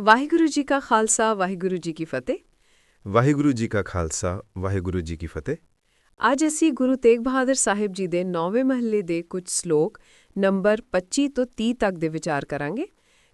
ਵਾਹਿਗੁਰੂ ਜੀ ਕਾ ਖਾਲਸਾ ਵਾਹਿਗੁਰੂ ਜੀ ਕੀ ਫਤਿਹ। ਵਾਹਿਗੁਰੂ ਜੀ ਕਾ ਖਾਲਸਾ ਵਾਹਿਗੁਰੂ ਜੀ ਕੀ ਫਤਿਹ। ਅੱਜ ਅਸੀਂ ਗੁਰੂ ਤੇਗ ਬਹਾਦਰ ਸਾਹਿਬ ਜੀ ਦੇ 9ਵੇਂ ਮਹੱਲੇ ਦੇ ਕੁਝ ਸ਼ਲੋਕ ਨੰਬਰ 25 ਤੋਂ 30 ਤੱਕ ਦੇ ਵਿਚਾਰ ਕਰਾਂਗੇ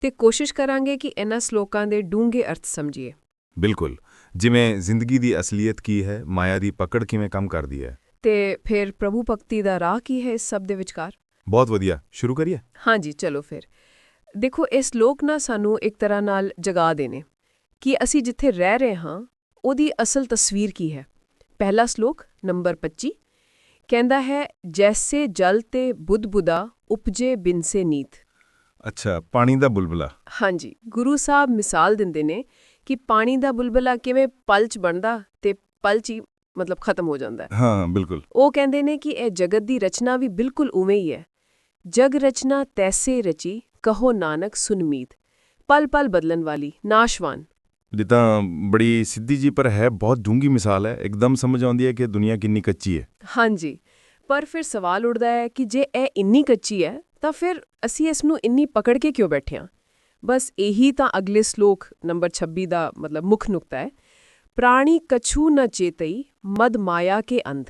ਤੇ ਕੋਸ਼ਿਸ਼ ਕਰਾਂਗੇ ਕਿ ਇਹਨਾਂ ਸ਼ਲੋਕਾਂ ਦੇ ਡੂੰਘੇ ਅਰਥ ਸਮਝੀਏ। ਬਿਲਕੁਲ। ਜਿਵੇਂ ਜ਼ਿੰਦਗੀ ਦੀ ਅਸਲੀਅਤ ਕੀ ਹੈ ਮਾਇਆ ਦੀ ਪਕੜ ਕਿਵੇਂ ਕੰਮ ਕਰਦੀ ਹੈ। ਤੇ ਫਿਰ ਪ੍ਰਭੂ ਭਗਤੀ ਦਾ ਰਾਹ ਕੀ ਹੈ ਇਸ ਸਭ ਦੇ ਵਿਚਕਾਰ? ਬਹੁਤ ਵਧੀਆ। ਸ਼ੁਰੂ ਕਰੀਏ? ਹਾਂਜੀ ਚਲੋ ਫਿਰ। ਦੇਖੋ ਇਹ ਸ਼ਲੋਕ ਨਾ ਸਾਨੂੰ ਇੱਕ ਤਰ੍ਹਾਂ ਨਾਲ ਜਗਾ ਦੇਣੇ ਕਿ ਅਸੀਂ ਜਿੱਥੇ ਰਹਿ ਰਹੇ ਹਾਂ ਉਹਦੀ ਅਸਲ ਤਸਵੀਰ ਕੀ ਹੈ? ਪਹਿਲਾ ਸ਼ਲੋਕ ਨੰਬਰ 25 ਕਹਿੰਦਾ ਹੈ ਜੈਸੇ ਜਲ ਤੇ ਬੁੱਧ-ਬੁਦਾ ਉਪਜੇ ਬਿਨ ਸੇ ਨੀਤ। ਅੱਛਾ ਪਾਣੀ ਦਾ ਬੁਲਬੁਲਾ। ਹਾਂਜੀ ਗੁਰੂ ਸਾਹਿਬ ਮਿਸਾਲ ਦਿੰਦੇ ਨੇ ਕਿ ਪਾਣੀ ਦਾ ਬੁਲਬੁਲਾ ਕਿਵੇਂ ਪਲ 'ਚ ਬਣਦਾ ਤੇ ਪਲ 'ਚ ਹੀ ਮਤਲਬ ਖਤਮ ਹੋ ਜਾਂਦਾ ਹੈ। ਹਾਂ ਬਿਲਕੁਲ। ਉਹ ਕਹਿੰਦੇ ਨੇ ਕਿ ਇਹ ਜਗਤ ਦੀ ਰਚਨਾ ਵੀ ਬਿਲਕੁਲ ਉਵੇਂ ਹੀ ਹੈ। ਜਗ ਰਚਨਾ ਤੈਸੇ ਰਚੀ ਕਹੋ ਨਾਨਕ ਸੁਨਮੀਤ ਪਲ ਪਲ ਬਦਲਣ ਵਾਲੀ ਨਾਸ਼ਵਾਨ। ਇਹ ਤਾਂ ਬੜੀ ਸਿੱਧੀ ਜੀ ਪਰ ਹੈ ਬਹੁਤ ਡੂੰਗੀ ਮਿਸਾਲ ਹੈ ਇੱਕਦਮ ਸਮਝ ਆਉਂਦੀ ਹੈ ਕਿ ਦੁਨੀਆ ਕਿੰਨੀ ਕੱਚੀ ਹੈ। ਹਾਂਜੀ ਪਰ ਫਿਰ ਸਵਾਲ ਉੱਠਦਾ ਹੈ ਕਿ ਜੇ ਇਹ ਇੰਨੀ ਕੱਚੀ ਹੈ ਤਾਂ ਫਿਰ ਅਸੀਂ ਇਸ ਨੂੰ ਇੰਨੀ ਪਕੜ ਕੇ ਕਿਉਂ ਬੈਠੇ ਹਾਂ? ਬਸ ਇਹੀ ਤਾਂ ਅਗਲੇ ਸ਼ਲੋਕ ਨੰਬਰ 26 ਦਾ ਮਤਲਬ ਮੁੱਖ ਨੁਕਤਾ ਹੈ। ਪ੍ਰਾਣੀ ਕਛੂ ਨ ਚੇਤਈ ਮਦ ਮਾਇਆ ਕੇ ਅੰਧ।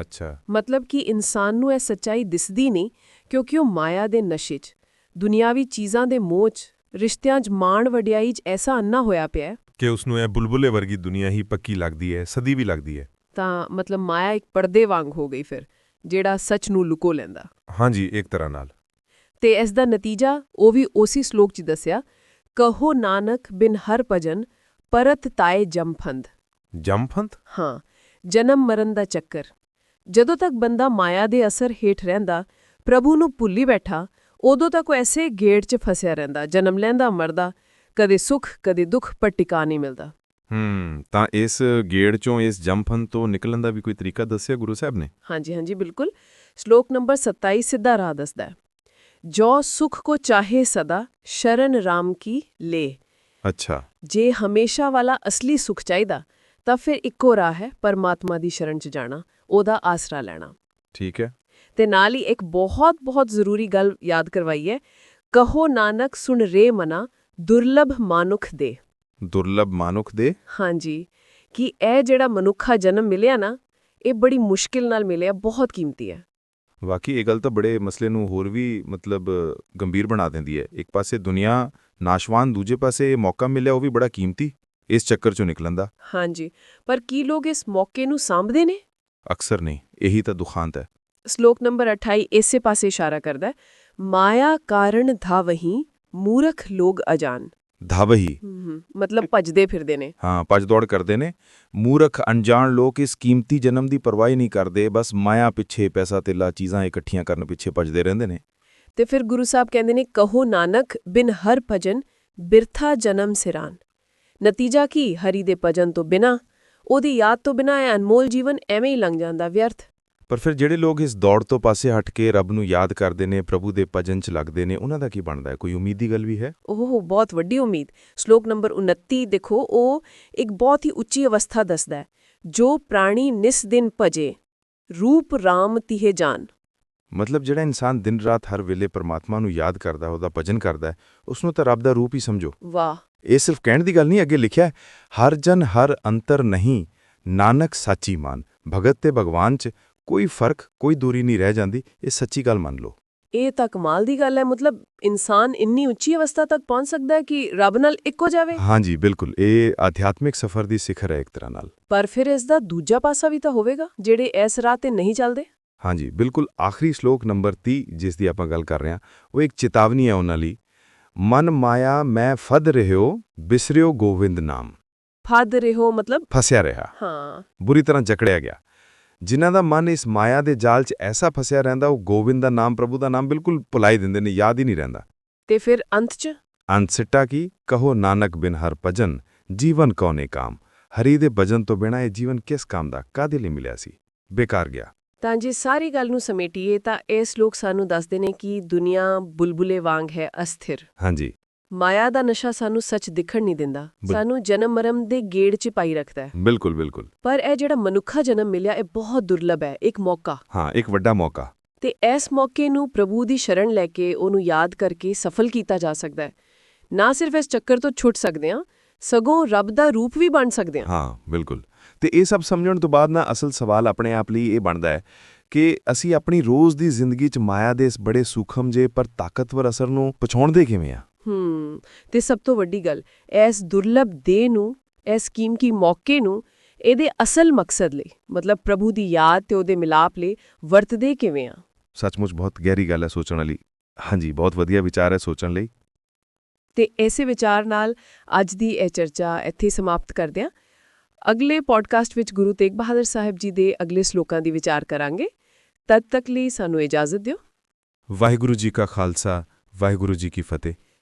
ਅੱਛਾ। ਮਤਲਬ ਕਿ ਇਨਸਾਨ ਨੂੰ ਇਹ ਸੱਚਾਈ ਦਿਸਦੀ ਨਹੀਂ ਕਿਉਂਕਿ ਉਹ ਮਾਇਆ ਦੇ ਨਸ਼ੇ 'ਚ। ਦੁਨਿਆਵੀ ਚੀਜ਼ਾਂ ਦੇ ਮੋਹ 'ਚ ਰਿਸ਼ਤਿਆਂ 'ਚ ਮਾਣ ਵਡਿਆਈ 'ਚ ਐਸਾ ਅੰਨਾ ਹੋਇਆ ਪਿਆ ਹੈ। ਕਿ ਉਸ ਨੂੰ ਇਹ ਬੁਲਬੁਲੇ ਵਰਗੀ ਦੁਨੀਆ ਹੀ ਪੱਕੀ ਲੱਗਦੀ ਹੈ ਸਦੀ ਵੀ ਲੱਗਦੀ ਹੈ। ਤਾਂ ਮਤਲਬ ਮਾਇਆ ਇੱਕ ਪਰਦੇ ਵਾਂਗ ਹੋ ਗਈ ਫਿਰ ਜਿਹੜਾ ਸੱਚ ਨੂੰ ਲੁਕੋ ਲੈਂਦਾ। ਹਾਂਜੀ ਇੱਕ ਤਰ੍ਹਾਂ ਨਾਲ। ਤੇ ਇਸ ਦਾ ਨਤੀਜਾ ਉਹ ਵੀ ਉਸੇ ਸ਼ਲੋਕ 'ਚ ਦੱਸਿਆ ਕਹੋ ਨਾਨਕ ਬਿਨ ਹਰ ਭਜਨ ਪਰਤ ਤਾਏ ਜੰਫੰਦ ਜੰਫੰਤ ਹਾਂ ਜਨਮ ਮਰਨ ਦਾ ਚੱਕਰ। ਜਦੋਂ ਤੱਕ ਬੰਦਾ ਮਾਇਆ ਦੇ ਅਸਰ ਹੇਠ ਰਹਿੰਦਾ ਪ੍ਰਭੂ ਨੂੰ ਭੁੱਲੀ ਬੈਠਾ ਉਦੋਂ ਤੱਕ ਉਹ ਐਸੇ ਗੇੜ 'ਚ ਫਸਿਆ ਰਹਿੰਦਾ ਜਨਮ ਲੈਂਦਾ ਮਰਦਾ ਕਦੇ ਸੁੱਖ ਕਦੇ ਦੁੱਖ ਪਰ ਟਿਕਾ ਨਹੀਂ ਮਿਲਦਾ। ਹੂੰ ਤਾਂ ਇਸ ਗੇੜ ਚੋਂ ਇਸ ਜੰਫਨ ਤੋਂ ਨਿਕਲਣ ਦਾ ਵੀ ਕੋਈ ਤਰੀਕਾ ਦੱਸਿਆ ਗੁਰੂ ਸਾਹਿਬ ਨੇ? ਹਾਂਜੀ ਹਾਂਜੀ ਬਿਲਕੁਲ। ਸ਼ਲੋਕ ਨੰਬਰ 27 ਸਿੱਧਾ ਰਾਹ ਦੱਸਦਾ ਜੋ ਸੁਖ ਕੋ ਚਾਹੇ ਸਦਾ ਸ਼ਰਨ ਰਾਮ ਕੀ ਲੇ। ਅੱਛਾ। ਜੇ ਹਮੇਸ਼ਾ ਵਾਲਾ ਅਸਲੀ ਸੁਖ ਚਾਹੀਦਾ ਤਾਂ ਫਿਰ ਇੱਕੋ ਰਾਹ ਹੈ ਪਰਮਾਤਮਾ ਦੀ ਸ਼ਰਨ 'ਚ ਜਾਣਾ ਉਹਦਾ ਆਸਰਾ ਲੈਣਾ। ਠੀਕ ਹੈ। ਤੇ ਨਾਲ ਹੀ ਇੱਕ ਬਹੁਤ ਬਹੁਤ ਜ਼ਰੂਰੀ ਗੱਲ ਯਾਦ ਕਰਵਾਈ ਹੈ। ਕਹੋ ਨਾਨਕ ਸੁਣ ਰੇ ਮਨਾ ਦੁਰਲਭ ਮਾਨੁਖ ਦੇ। ਦੁਰਲਭ ਮਾਨੁਖ ਦੇ? ਹਾਂਜੀ ਕਿ ਇਹ ਜਿਹੜਾ ਮਨੁੱਖਾ ਜਨਮ ਮਿਲਿਆ ਨਾ ਇਹ ਬੜੀ ਮੁਸ਼ਕਿਲ ਨਾਲ ਮਿਲਿਆ ਬਹੁਤ ਕੀਮਤੀ ਹੈ। ਵਾਕਈ ਇਹ ਗੱਲ ਤਾਂ ਬੜੇ ਮਸਲੇ ਨੂੰ ਹੋਰ ਵੀ ਮਤਲਬ ਗੰਭੀਰ ਬਣਾ ਦਿੰਦੀ ਹੈ। ਇੱਕ ਪਾਸੇ ਦੁਨੀਆ ਨਾਸ਼ਵਾਨ ਦੂਜੇ ਪਾਸੇ ਇਹ ਮੌਕਾ ਮਿਲਿਆ ਉਹ ਵੀ ਬੜਾ ਕੀਮਤੀ ਇਸ ਚੱਕਰ ਚੋਂ ਨਿਕਲਣ ਦਾ। ਹਾਂਜੀ ਪਰ ਕੀ ਲੋਕ ਇਸ ਮੌਕੇ ਨੂੰ ਸਾਂਭਦੇ ਨੇ? ਅਕਸਰ ਨਹੀਂ ਇਹੀ ਤਾਂ ਦੁਖਾਂਤ ਹੈ। ਸ਼ਲੋਕ ਨੰਬਰ 28 ਇਸੇ ਪਾਸੇ ਇਸ਼ਾਰਾ ਕਰਦਾ ਹੈ ਮਾਇਆ ਕਾਰਣ ਧਾਵਹੀ ਮੂਰਖ ਲੋਗ ਅਜਾਨ। ਧਾਵਹੀ। ਮਤਲਬ ਭਜਦੇ ਫਿਰਦੇ ਨੇ। ਹਾਂ ਭੱਜ ਦੌੜ ਕਰਦੇ ਨੇ। ਮੂਰਖ ਅਣਜਾਣ ਲੋਕ ਇਸ ਕੀਮਤੀ ਜਨਮ ਦੀ ਪਰਵਾਹ ਨਹੀਂ ਕਰਦੇ ਬਸ ਮਾਇਆ ਪਿੱਛੇ ਪੈਸਾ ਤੇਲਾ ਚੀਜ਼ਾਂ ਇਕੱਠੀਆਂ ਕਰਨ ਪਿੱਛੇ ਭੱਜਦੇ ਰਹਿੰਦੇ ਨੇ। ਤੇ ਫਿਰ ਗੁਰੂ ਸਾਹਿਬ ਕਹਿੰਦੇ ਨੇ ਕਹੋ ਨਾਨਕ ਬਿਨ ਹਰ ਭਜਨ ਬਿਰਥਾ ਜਨਮ ਸਿਰਾਨ। ਨਤੀਜਾ ਕੀ? ਹਰੀ ਦੇ ਭਜਨ ਤੋਂ ਬਿਨਾ। ਉਹਦੀ ਯਾਦ ਤੋਂ ਬਿਨਾ ਇਹ ਅਨਮੋਲ ਜੀਵਨ ਐਵੇਂ ਹੀ ਲੰਘ ਜਾਂਦਾ ਵਿਅਰਥ। ਪਰ ਫਿਰ ਜਿਹੜੇ ਲੋਕ ਇਸ ਦੌੜ ਤੋਂ ਪਾਸੇ ਹਟ ਕੇ ਰੱਬ ਨੂੰ ਯਾਦ ਕਰਦੇ ਨੇ ਪ੍ਰਭੂ ਦੇ ਭਜਨ ਚ ਲੱਗਦੇ ਨੇ ਉਹਨਾਂ ਦਾ ਕੀ ਬਣਦਾ ਹੈ? ਕੋਈ ਉਮੀਦ ਦੀ ਗੱਲ ਵੀ ਹੈ? ਉਹ ਬਹੁਤ ਵੱਡੀ ਉਮੀਦ। ਸ਼ਲੋਕ ਨੰਬਰ 29 ਦੇਖੋ ਉਹ ਇੱਕ ਬਹੁਤ ਹੀ ਉੱਚੀ ਅਵਸਥਾ ਦੱਸਦਾ ਹੈ। ਜੋ ਪ੍ਰਾਣੀ ਨਿਸ ਦਿਨ ਭਜੇ ਰੂਪ RAM ਤਿਹ ਜਾਨ। ਮਤਲਬ ਜਿਹੜਾ ਇਨਸਾਨ ਦਿਨ ਰਾਤ ਹਰ ਵੇਲੇ ਪਰਮਾਤਮਾ ਨੂੰ ਯਾਦ ਕਰਦਾ ਉਹਦਾ ਭਜਨ ਕਰਦਾ ਹੈ ਉਸ ਨੂੰ ਤਾਂ ਰੱਬ ਦਾ ਰੂਪ ਹੀ ਸਮਝੋ। ਵਾਹ। ਇਹ ਸਿਰਫ ਕਹਿਣ ਦੀ ਗੱਲ ਨਹੀਂ ਅੱਗੇ ਲਿਖਿਆ ਹਰ ਜਨ ਹਰ ਅੰਤਰ ਨਹੀਂ ਨਾਨਕ ਸਾਚੀ ਮਾਨ ਭਗਤ ਤੇ ਭਗਵਾਨ ਚ ਕੋਈ ਫ਼ਰਕ ਕੋਈ ਦੂਰੀ ਨਹੀਂ ਰਹਿ ਜਾਂਦੀ ਇਹ ਸੱਚੀ ਗੱਲ ਮੰਨ ਲਓ। ਇਹ ਤਾਂ ਕਮਾਲ ਦੀ ਗੱਲ ਹੈ ਮਤਲਬ ਇਨਸਾਨ ਇੰਨੀ ਉੱਚੀ ਅਵਸਥਾ ਤੱਕ ਪਹੁੰਚ ਸਕਦਾ ਹੈ ਕਿ ਰੱਬ ਨਾਲ ਇੱਕੋ ਜਾਵੇ? ਹਾਂਜੀ ਬਿਲਕੁਲ ਇਹ ਆਧਿਆਤਮਿਕ ਸਫ਼ਰ ਦੀ ਸਿਖਰ ਹੈ ਇੱਕ ਤਰ੍ਹਾਂ ਨਾਲ। ਪਰ ਫਿਰ ਇਸ ਦਾ ਦੂਜਾ ਪਾਸਾ ਵੀ ਤਾਂ ਹੋਵੇਗਾ ਜਿਹੜੇ ਇਸ ਰਾਹ ਤੇ ਨਹੀਂ ਚੱਲਦੇ? ਹਾਂਜੀ ਬਿਲਕੁਲ ਆਖਰੀ ਸ਼ਲੋਕ ਨੰਬਰ 30 ਜਿਸ ਦੀ ਆਪਾਂ ਗੱਲ ਕਰ ਰਹੇ ਹਾਂ ਉਹ ਇੱਕ ਚੇਤਾਵਨੀ ਹੈ ਉਹਨਾਂ ਲਈ। ਮਨ ਮਾਇਆ ਮੈਂ ਫਦ ਰਹਿਓ ਬਿਸਰਿਓ ਗੋਵਿੰਦ ਨਾਮ। ਫਾਦ ਰਹੋ ਮਤਲਬ ਫਸਿਆ ਰਿਹਾ। ਹਾਂ। ਬੁਰੀ ਤਰ੍ਹਾਂ ਜਕੜਿਆ ਗਿਆ। ਜਿਨ੍ਹਾਂ ਦਾ ਮਨ ਇਸ ਮਾਇਆ ਦੇ ਜਾਲ 'ਚ ਐਸਾ ਫਸਿਆ ਰਹਿੰਦਾ ਉਹ ਗੋਵਿੰਦ ਦਾ ਨਾਮ ਪ੍ਰਭੂ ਦਾ ਨਾਮ ਬਿਲਕੁਲ ਭੁਲਾਈ ਦਿੰਦੇ ਨੇ ਯਾਦ ਹੀ ਨਹੀਂ ਰਹਿੰਦਾ। ਤੇ ਫਿਰ ਅੰਤ 'ਚ? ਅੰਤ ਸਿੱਟਾ ਕੀ? ਕਹੋ ਨਾਨਕ ਬਿਨ ਹਰ ਭਜਨ ਜੀਵਨ ਕੌਨੇ ਕਾਮ? ਹਰੀ ਦੇ ਭਜਨ ਤੋਂ ਬਿਨਾ ਇਹ ਜੀਵਨ ਕਿਸ ਕੰਮ ਦਾ ਕਾਦੇ ਲਈ ਮਿਲਿਆ ਸੀ? ਬੇਕਾਰ ਗਿਆ। ਤਾਂ ਜੇ ਸਾਰੀ ਗੱਲ ਨੂੰ ਸਮੇਟੀਏ ਤਾਂ ਇਸ ਲੋਕ ਸਾਨੂੰ ਦੱਸਦੇ ਨੇ ਕਿ ਦੁਨੀਆ ਬੁਲਬੁਲੇ ਵਾਂਗ ਹੈ ਅਸਥਿਰ। ਹਾਂਜੀ। ਮਾਇਆ ਦਾ ਨਸ਼ਾ ਸਾਨੂੰ ਸੱਚ ਦਿਖਣ ਨਹੀਂ ਦਿੰਦਾ। ਸਾਨੂੰ ਜਨਮ ਮਰਮ ਦੇ ਗੇੜ 'ਚ ਪਾਈ ਰੱਖਦਾ ਹੈ। ਬਿਲਕੁਲ ਬਿਲਕੁਲ। ਪਰ ਇਹ ਜਿਹੜਾ ਮਨੁੱਖਾ ਜਨਮ ਮਿਲਿਆ ਇਹ ਬਹੁਤ ਦੁਰਲਭ ਹੈ। ਇੱਕ ਮੌਕਾ। ਹਾਂ ਇੱਕ ਵੱਡਾ ਮੌਕਾ। ਤੇ ਇਸ ਮੌਕੇ ਨੂੰ ਪ੍ਰਭੂ ਦੀ ਸ਼ਰਨ ਲੈ ਕੇ ਉਹਨੂੰ ਯਾਦ ਕਰਕੇ ਸਫਲ ਕੀਤਾ ਜਾ ਸਕਦਾ ਹੈ। ਨਾ ਸਿਰਫ ਇਸ ਚੱਕਰ ਤੋਂ ਛੁੱਟ ਸਕਦੇ ਹਾਂ ਸਗੋਂ ਰੱਬ ਦਾ ਰੂਪ ਵੀ ਬਣ ਸਕਦੇ ਹਾਂ। ਹਾਂ ਬਿਲਕੁਲ। ਤੇ ਇਹ ਸਭ ਸਮਝਣ ਤੋਂ ਬਾਅਦ ਨਾ ਅਸਲ ਸਵਾਲ ਆਪਣੇ ਆਪ ਲਈ ਇਹ ਬਣਦਾ ਹੈ ਕਿ ਅਸੀਂ ਆਪਣੀ ਰੋਜ਼ ਦੀ ਜ਼ਿੰਦਗੀ 'ਚ ਮਾਇਆ ਦੇ ਇਸ ਬੜੇ ਸੂਖਮ ਜੇ ਪਰ ਤਾਕਤਵਰ ਅਸਰ ਨੂੰ ਪਛਾਣਦੇ ਕਿਵੇਂ ਆ ਹੂੰ ਤੇ ਸਭ ਤੋਂ ਵੱਡੀ ਗੱਲ ਇਸ ਦੁਰਲਭ ਦੇ ਨੂੰ ਇਸ ਕੀਮਤੀ ਮੌਕੇ ਨੂੰ ਇਹਦੇ ਅਸਲ ਮਕਸਦ ਲਈ ਮਤਲਬ ਪ੍ਰਭੂ ਦੀ ਯਾਦ ਤੇ ਉਹਦੇ ਮਿਲਾਪ ਲਈ ਵਰਤਦੇ ਕਿਵੇਂ ਆ? ਸੱਚਮੁੱਚ ਬਹੁਤ ਗਹਿਰੀ ਗੱਲ ਹੈ ਸੋਚਣ ਵਾਲੀ। ਹਾਂਜੀ ਬਹੁਤ ਵਧੀਆ ਵਿਚਾਰ ਹੈ ਸੋਚਣ ਲਈ। ਤੇ ਐਸੇ ਵਿਚਾਰ ਨਾਲ ਅੱਜ ਦੀ ਇਹ ਚਰਚਾ ਇੱਥੇ ਸਮਾਪਤ ਕਰਦੇ ਹਾਂ। ਅਗਲੇ ਪੋਡਕਾਸਟ ਵਿੱਚ ਗੁਰੂ ਤੇਗ ਬਹਾਦਰ ਸਾਹਿਬ ਜੀ ਦੇ ਅਗਲੇ ਸ਼ਲੋਕਾਂ ਦੀ ਵਿਚਾਰ ਕਰਾਂਗੇ। ਤਦ ਤੱਕ ਲਈ ਸਾਨੂੰ ਇਜਾਜ਼ਤ ਦਿਓ। ਵਾਹਿਗੁਰੂ ਜੀ ਕਾ ਖਾਲਸਾ ਵਾਹਿਗੁਰੂ ਜੀ ਕੀ ਫਤਿਹ।